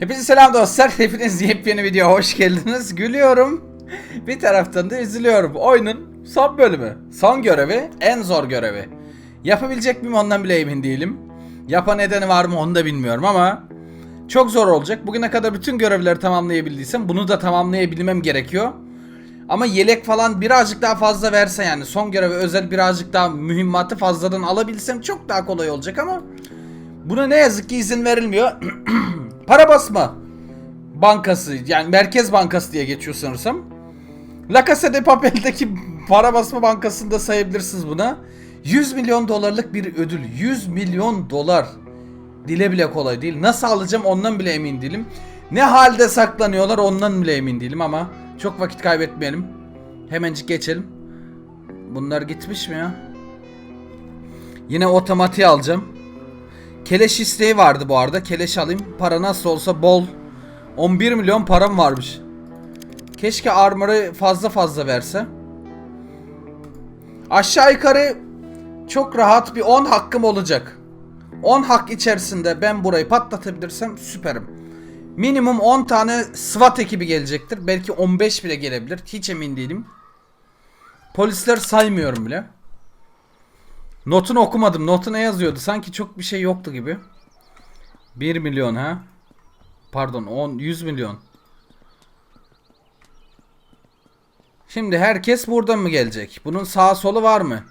Hepinize selam dostlar. Hepiniz yepyeni video hoş geldiniz. Gülüyorum. Bir taraftan da üzülüyorum. Oyunun son bölümü. Son görevi. En zor görevi. Yapabilecek miyim ondan bile emin değilim. Yapa nedeni var mı onu da bilmiyorum ama çok zor olacak. Bugüne kadar bütün görevleri tamamlayabildiysem bunu da tamamlayabilmem gerekiyor. Ama yelek falan birazcık daha fazla verse yani son görevi özel birazcık daha mühimmatı fazladan alabilsem çok daha kolay olacak ama buna ne yazık ki izin verilmiyor. Para basma bankası yani Merkez Bankası diye geçiyor sanırsam. La Casa de Papel'deki para basma bankasında sayabilirsiniz buna. 100 milyon dolarlık bir ödül. 100 milyon dolar. Dile bile kolay değil. Nasıl alacağım ondan bile emin değilim. Ne halde saklanıyorlar ondan bile emin değilim ama çok vakit kaybetmeyelim. Hemencik geçelim. Bunlar gitmiş mi ya? Yine otomatiğe alacağım. Keleş isteği vardı bu arada. Keleş alayım. Para nasıl olsa bol. 11 milyon param varmış. Keşke armor'ı fazla fazla verse. Aşağı yukarı çok rahat bir 10 hakkım olacak. 10 hak içerisinde ben burayı patlatabilirsem süperim. Minimum 10 tane SWAT ekibi gelecektir. Belki 15 bile gelebilir. Hiç emin değilim. Polisler saymıyorum bile. Notunu okumadım. Notu ne yazıyordu? Sanki çok bir şey yoktu gibi. 1 milyon ha? Pardon 10 100 milyon. Şimdi herkes buradan mı gelecek? Bunun sağ solu var mı?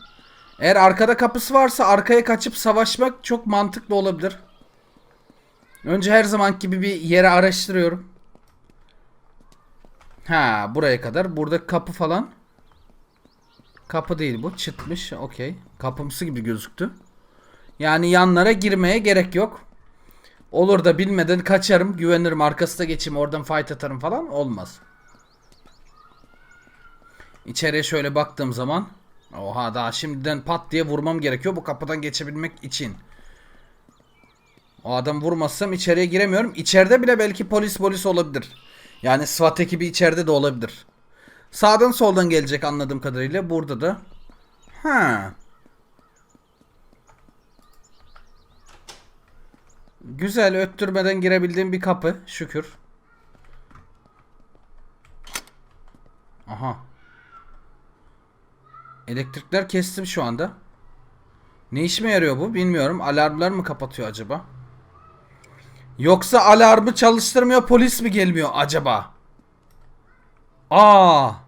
Eğer arkada kapısı varsa arkaya kaçıp savaşmak çok mantıklı olabilir. Önce her zaman gibi bir yere araştırıyorum. Ha buraya kadar. Burada kapı falan. Kapı değil bu. Çıtmış. Okey. Kapımsı gibi gözüktü. Yani yanlara girmeye gerek yok. Olur da bilmeden kaçarım. Güvenirim. Arkasına geçeyim. Oradan fight atarım falan. Olmaz. İçeriye şöyle baktığım zaman. Oha daha şimdiden pat diye vurmam gerekiyor. Bu kapıdan geçebilmek için. O adam vurmazsam içeriye giremiyorum. İçeride bile belki polis polis olabilir. Yani SWAT ekibi içeride de olabilir. Sağdan soldan gelecek anladığım kadarıyla. Burada da. Ha. Güzel öttürmeden girebildiğim bir kapı. Şükür. Aha. Elektrikler kestim şu anda. Ne işime yarıyor bu bilmiyorum. Alarmlar mı kapatıyor acaba? Yoksa alarmı çalıştırmıyor polis mi gelmiyor acaba? Aa.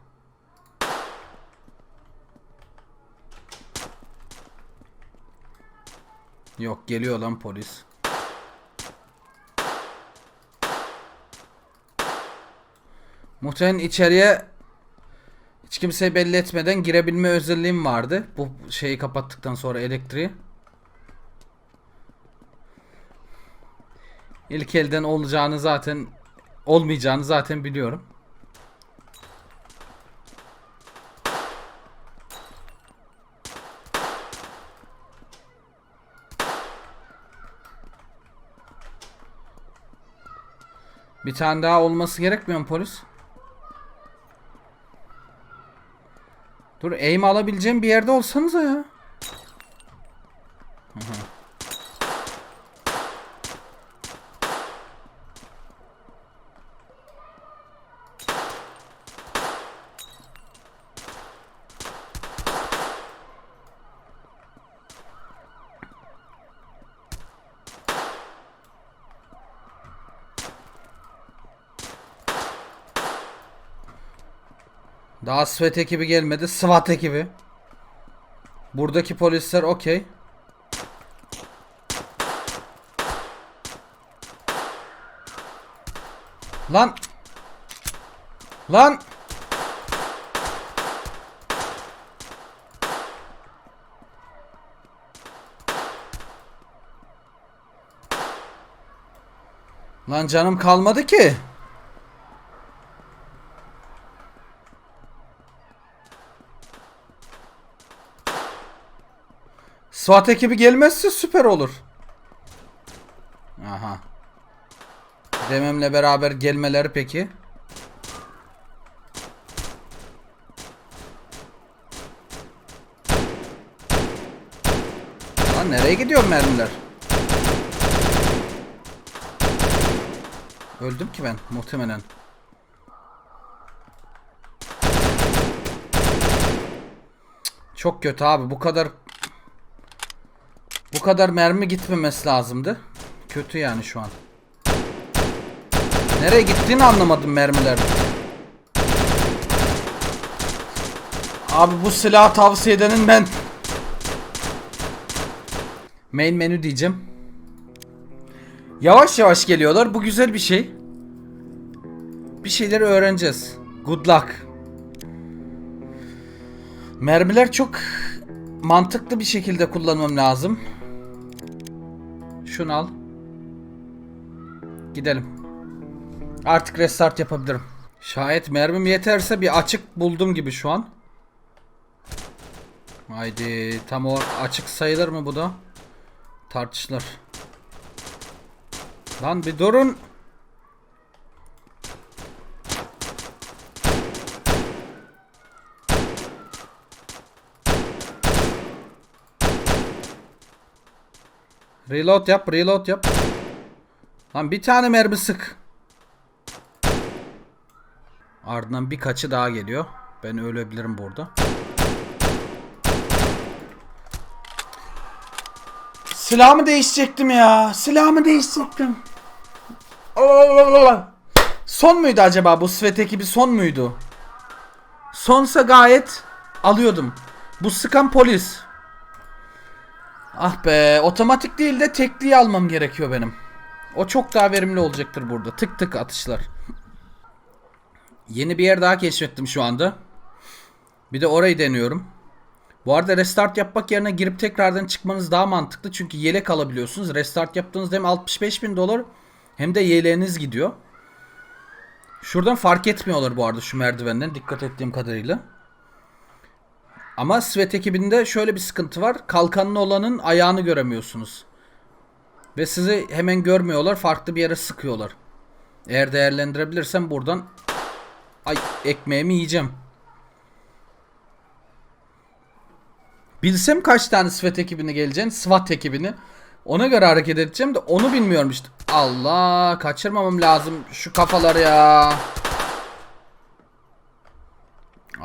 Yok geliyor lan polis. Muhtemelen içeriye hiç kimseye belli etmeden girebilme özelliğim vardı. Bu şeyi kapattıktan sonra elektriği. İlk elden olacağını zaten olmayacağını zaten biliyorum. Bir tane daha olması gerekmiyor mu polis? Dur aim alabileceğim bir yerde olsanıza ya. Daha SWAT ekibi gelmedi. SWAT ekibi. Buradaki polisler okey. Lan. Lan. Lan canım kalmadı ki. SWAT ekibi gelmezse süper olur. Aha. Dememle beraber gelmeleri peki. Lan nereye gidiyor mermiler? Öldüm ki ben muhtemelen. Çok kötü abi. Bu kadar bu kadar mermi gitmemesi lazımdı. Kötü yani şu an. Nereye gittiğini anlamadım mermiler. Abi bu silahı tavsiye edenin ben. Main menü diyeceğim. Yavaş yavaş geliyorlar. Bu güzel bir şey. Bir şeyleri öğreneceğiz. Good luck. Mermiler çok mantıklı bir şekilde kullanmam lazım. Şunu al. Gidelim. Artık restart yapabilirim. Şayet mermim yeterse bir açık buldum gibi şu an. Haydi tam o açık sayılır mı bu da? Tartışılır. Lan bir durun. Reload yap, reload yap. Lan bir tane mermi sık. Ardından birkaçı daha geliyor. Ben ölebilirim burada. Silahımı değişecektim ya. Silahımı değişecektim. Allah Son muydu acaba bu Svet ekibi son muydu? Sonsa gayet alıyordum. Bu sıkan polis. Ah be otomatik değil de tekliği almam gerekiyor benim. O çok daha verimli olacaktır burada. Tık tık atışlar. Yeni bir yer daha keşfettim şu anda. Bir de orayı deniyorum. Bu arada restart yapmak yerine girip tekrardan çıkmanız daha mantıklı. Çünkü yelek alabiliyorsunuz. Restart yaptığınızda hem 65 bin dolar hem de yeleğiniz gidiyor. Şuradan fark etmiyorlar bu arada şu merdivenden dikkat ettiğim kadarıyla. Ama Svet ekibinde şöyle bir sıkıntı var. Kalkanlı olanın ayağını göremiyorsunuz. Ve sizi hemen görmüyorlar. Farklı bir yere sıkıyorlar. Eğer değerlendirebilirsem buradan ay ekmeğimi yiyeceğim. Bilsem kaç tane SWAT ekibini geleceğini, SWAT ekibini. Ona göre hareket edeceğim de onu bilmiyorum işte. Allah kaçırmamam lazım şu kafaları ya.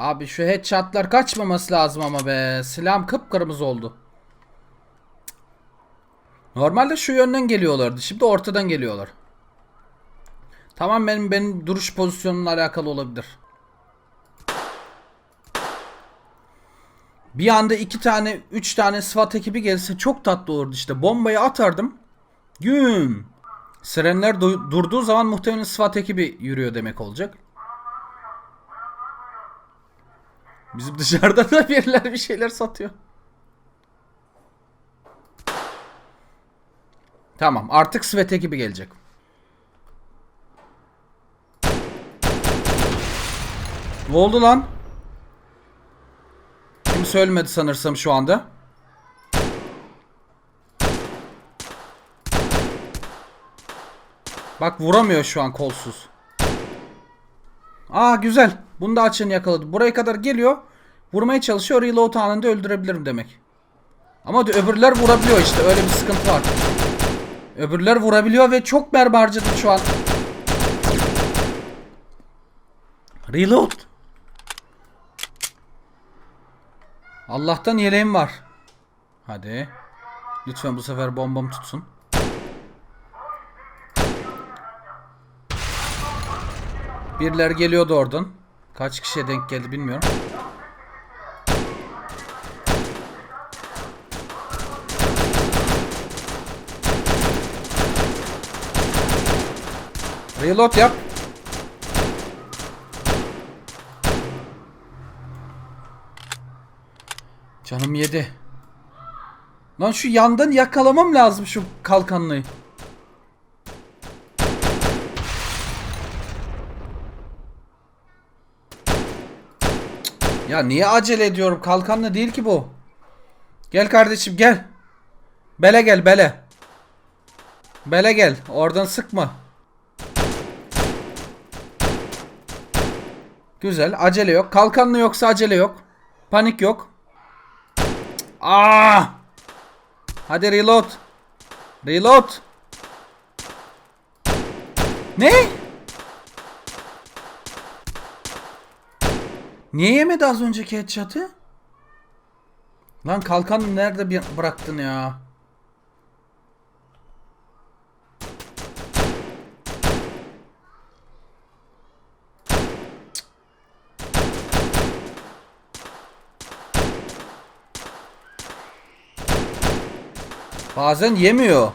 Abi şu headshotlar kaçmaması lazım ama be. Silahım kıpkırmızı oldu. Normalde şu yönden geliyorlardı. Şimdi ortadan geliyorlar. Tamam benim benim duruş pozisyonumla alakalı olabilir. Bir anda iki tane, üç tane SWAT ekibi gelse çok tatlı olurdu işte. Bombayı atardım. Güm. Sirenler du- durduğu zaman muhtemelen SWAT ekibi yürüyor demek olacak. Bizim dışarıda da birileri bir şeyler satıyor. Tamam artık SWAT ekibi gelecek. Ne oldu lan? Kimse ölmedi sanırsam şu anda. Bak vuramıyor şu an kolsuz. Aa güzel. Bunu da açığını yakaladı. Buraya kadar geliyor. Vurmaya çalışıyor. Reload anında öldürebilirim demek. Ama öbürler vurabiliyor işte. Öyle bir sıkıntı var. Öbürler vurabiliyor ve çok mermi şu an. Reload. Allah'tan yeleğim var. Hadi. Lütfen bu sefer bombam tutsun. Birler geliyordu oradan. Kaç kişiye denk geldi bilmiyorum. Reload yap. Canım yedi. Lan şu yandan yakalamam lazım şu kalkanlıyı. Ya niye acele ediyorum? Kalkanlı değil ki bu. Gel kardeşim gel. Bele gel bele. Bele gel. Oradan sıkma. Güzel. Acele yok. Kalkanlı yoksa acele yok. Panik yok. Aa! Hadi reload. Reload. Ne? Niye yemedi az önceki headshot'ı? Lan kalkan nerede bir bıraktın ya? Bazen yemiyor.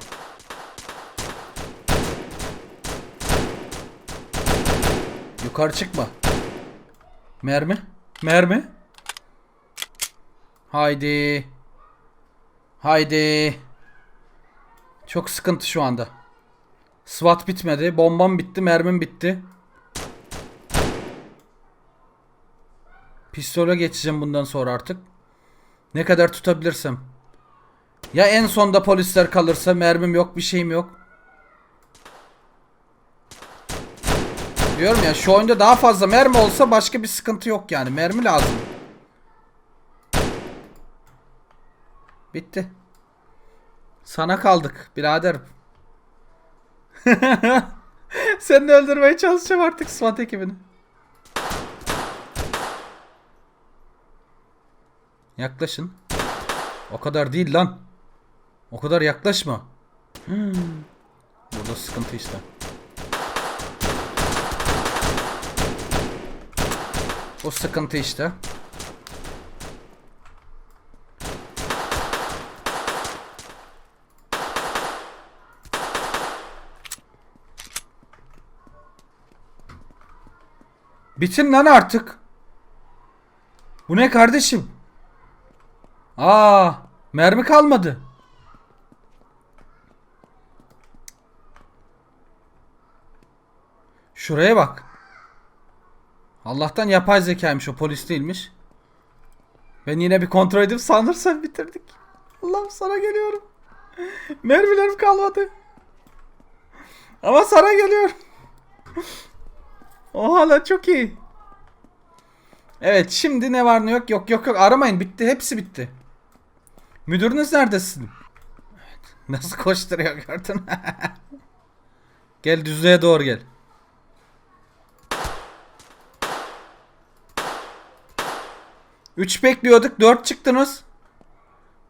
Yukarı çıkma. Mermi. Mermi. Haydi. Haydi. Çok sıkıntı şu anda. SWAT bitmedi. Bombam bitti. Mermim bitti. Pistole geçeceğim bundan sonra artık. Ne kadar tutabilirsem. Ya en sonda polisler kalırsa mermim yok bir şeyim yok. Diyorum ya şu oyunda daha fazla mermi olsa başka bir sıkıntı yok yani. Mermi lazım. Bitti. Sana kaldık birader. Seni öldürmeye çalışacağım artık SWAT ekibini. Yaklaşın. O kadar değil lan. O kadar yaklaşma. Hmm. Burada sıkıntı işte. O sıkıntı işte. Bitin lan artık. Bu ne kardeşim? Aa, mermi kalmadı. Şuraya bak. Allah'tan yapay zekaymış o polis değilmiş. Ben yine bir kontrol edip sanırsam bitirdik. Allah'ım sana geliyorum. Mermilerim kalmadı. Ama sana geliyorum. Oha lan çok iyi. Evet şimdi ne var ne yok yok yok yok aramayın bitti hepsi bitti. Müdürünüz neredesin? Nasıl koşturuyor gördün gel düzlüğe doğru gel. Üç bekliyorduk dört çıktınız.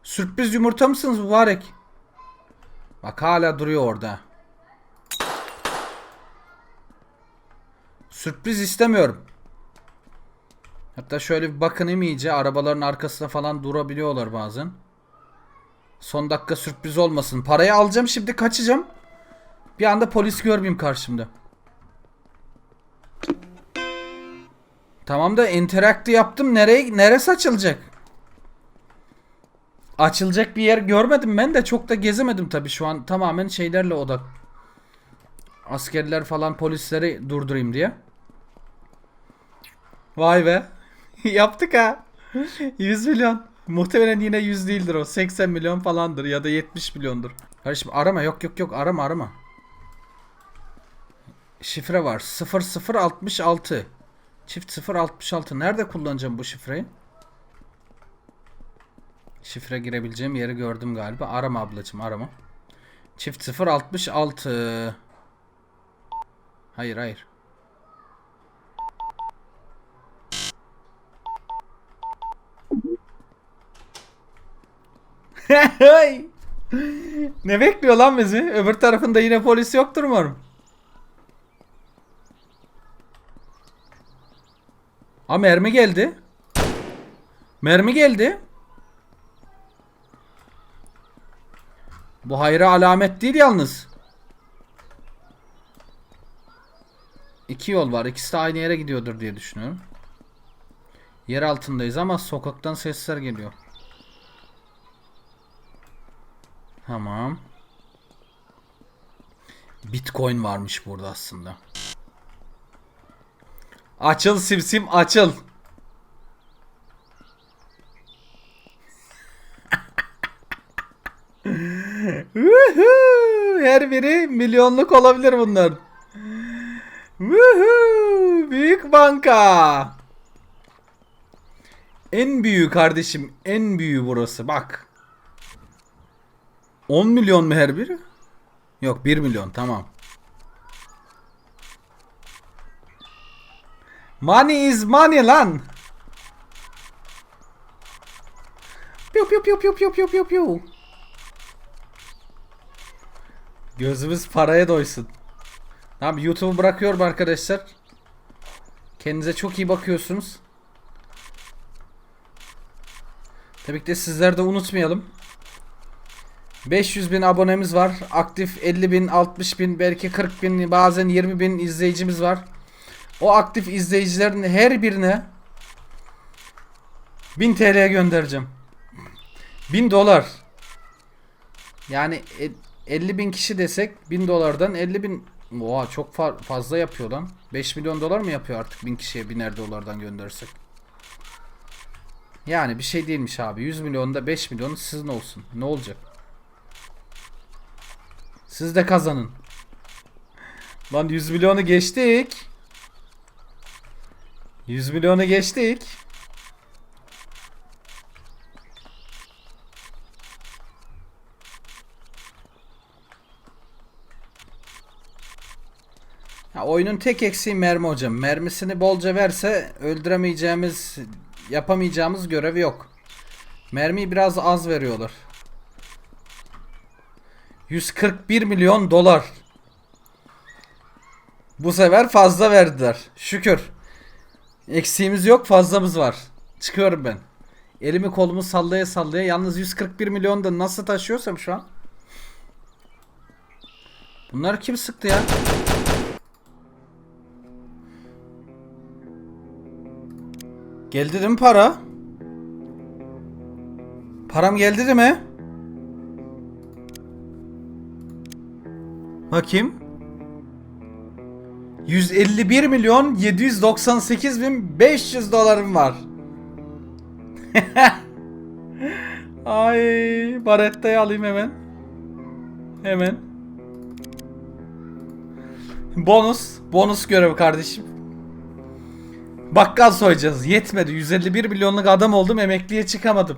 Sürpriz yumurta mısınız mübarek? Bak hala duruyor orada. Sürpriz istemiyorum. Hatta şöyle bir bakınayım iyice. Arabaların arkasında falan durabiliyorlar bazen. Son dakika sürpriz olmasın. Parayı alacağım şimdi kaçacağım. Bir anda polis görmeyeyim karşımda. Tamam da interakti yaptım. Nereye neresi açılacak? Açılacak bir yer görmedim ben de çok da gezemedim tabi şu an tamamen şeylerle odak. Askerler falan polisleri durdurayım diye. Vay be. Yaptık ha. 100 milyon. Muhtemelen yine 100 değildir o. 80 milyon falandır ya da 70 milyondur. Kardeşim arama yok yok yok arama arama. Şifre var. 0066. Çift 066. Nerede kullanacağım bu şifreyi? Şifre girebileceğim yeri gördüm galiba. Arama ablacım arama. Çift 066. Hayır hayır. ne bekliyor lan bizi? Öbür tarafında yine polis yoktur umarım. Aa mermi geldi. Mermi geldi. Bu hayra alamet değil yalnız. İki yol var. İkisi de aynı yere gidiyordur diye düşünüyorum. Yer altındayız ama sokaktan sesler geliyor. Tamam. Bitcoin varmış burada aslında. Açıl simsim açıl. Her biri milyonluk olabilir bunlar. Woohoo! Büyük banka. En büyüğü kardeşim. En büyüğü burası. Bak. 10 milyon mu her biri? Yok 1 milyon tamam. Money is money lan. Piu piu piu piu piu piu piu piu. Gözümüz paraya doysun. Tamam YouTube'u bırakıyorum arkadaşlar. Kendinize çok iyi bakıyorsunuz. Tabii ki de sizler de unutmayalım. 500 bin abonemiz var. Aktif 50 bin, 60 bin, belki 40 bin, bazen 20 bin izleyicimiz var. O aktif izleyicilerin her birine 1000 TL göndereceğim. 1000 dolar. Yani e- 50 bin kişi desek 1000 dolardan 50 bin Oha çok fa- fazla yapıyor lan. 5 milyon dolar mı yapıyor artık 1000 kişiye biner dolardan göndersek? Yani bir şey değilmiş abi. 100 milyonda 5 milyonu sizin olsun. Ne olacak? Siz de kazanın. Lan 100 milyonu geçtik. 100 milyonu geçtik. Ya oyunun tek eksiği mermi hocam. Mermisini bolca verse öldüremeyeceğimiz, yapamayacağımız görev yok. Mermiyi biraz az veriyorlar. 141 milyon dolar. Bu sefer fazla verdiler. Şükür. Eksiğimiz yok fazlamız var. Çıkıyorum ben. Elimi kolumu sallaya sallaya. Yalnız 141 milyon da nasıl taşıyorsam şu an. Bunlar kim sıktı ya? Geldi değil mi para? Param geldi değil mi? Bakayım. 151 milyon 798 bin 500 dolarım var. Ay, Baretta'yı alayım hemen. Hemen. Bonus, bonus görevi kardeşim. Bakkal soyacağız. Yetmedi. 151 milyonluk adam oldum. Emekliye çıkamadım.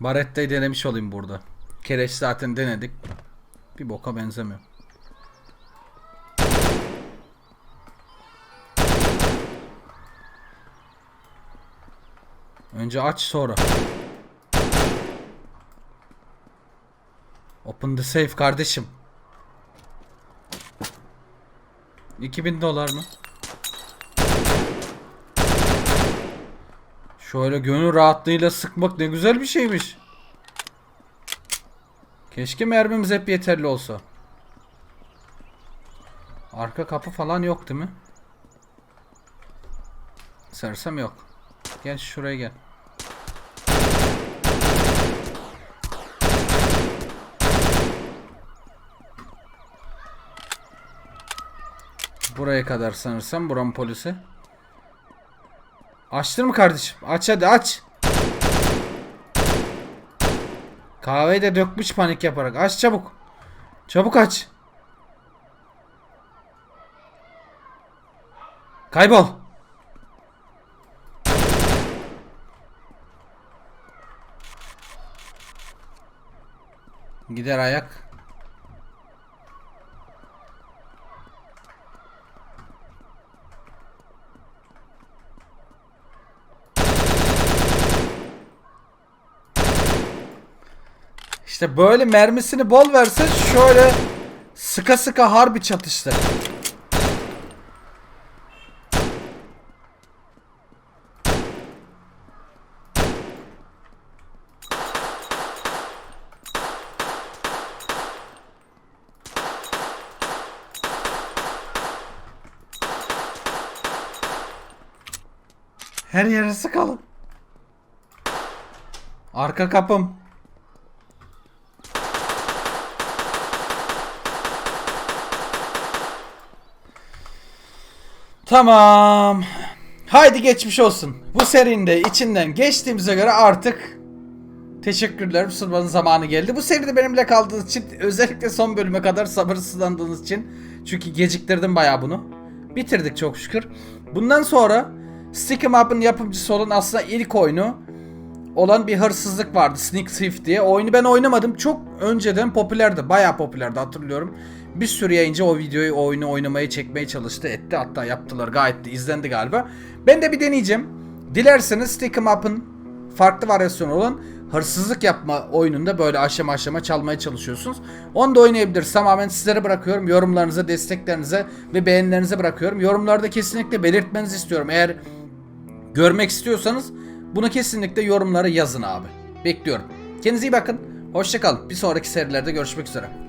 Baretta'yı denemiş olayım burada. Kereç zaten denedik. Bir boka benzemiyor. Önce aç sonra. Open the safe kardeşim. 2000 dolar mı? Şöyle gönül rahatlığıyla sıkmak ne güzel bir şeymiş. Keşke mermimiz hep yeterli olsa. Arka kapı falan yok değil mi? Sersem yok. Gel şuraya gel. Buraya kadar sanırsam buranın polisi. Açtın mı kardeşim? Aç hadi aç. Kahveyi de dökmüş panik yaparak. Aç çabuk. Çabuk aç. Kaybol. Gider ayak. İşte böyle mermisini bol verse şöyle sıka sıka harbi çatıştı. Her yere sıkalım. Arka kapım. Tamam. Haydi geçmiş olsun. Bu serinin de içinden geçtiğimize göre artık teşekkürler sunmanın zamanı geldi. Bu seride benimle kaldığınız için özellikle son bölüme kadar sabırsızlandığınız için çünkü geciktirdim bayağı bunu. Bitirdik çok şükür. Bundan sonra Stick 'em Up'ın yapımcısı olan aslında ilk oyunu olan bir hırsızlık vardı Sneak Thief diye. O oyunu ben oynamadım. Çok önceden popülerdi. Bayağı popülerdi hatırlıyorum. Bir sürü yayıncı o videoyu, o oyunu oynamaya çekmeye çalıştı, etti. Hatta yaptılar gayet de izlendi galiba. Ben de bir deneyeceğim. Dilerseniz Stick 'em Up'ın farklı varyasyonu olan hırsızlık yapma oyununda böyle aşama aşama çalmaya çalışıyorsunuz. Onu da oynayabiliriz. Tamamen sizlere bırakıyorum. Yorumlarınıza, desteklerinize ve beğenilerinize bırakıyorum. Yorumlarda kesinlikle belirtmenizi istiyorum. Eğer görmek istiyorsanız bunu kesinlikle yorumlara yazın abi. Bekliyorum. Kendinize iyi bakın. Hoşçakalın. Bir sonraki serilerde görüşmek üzere.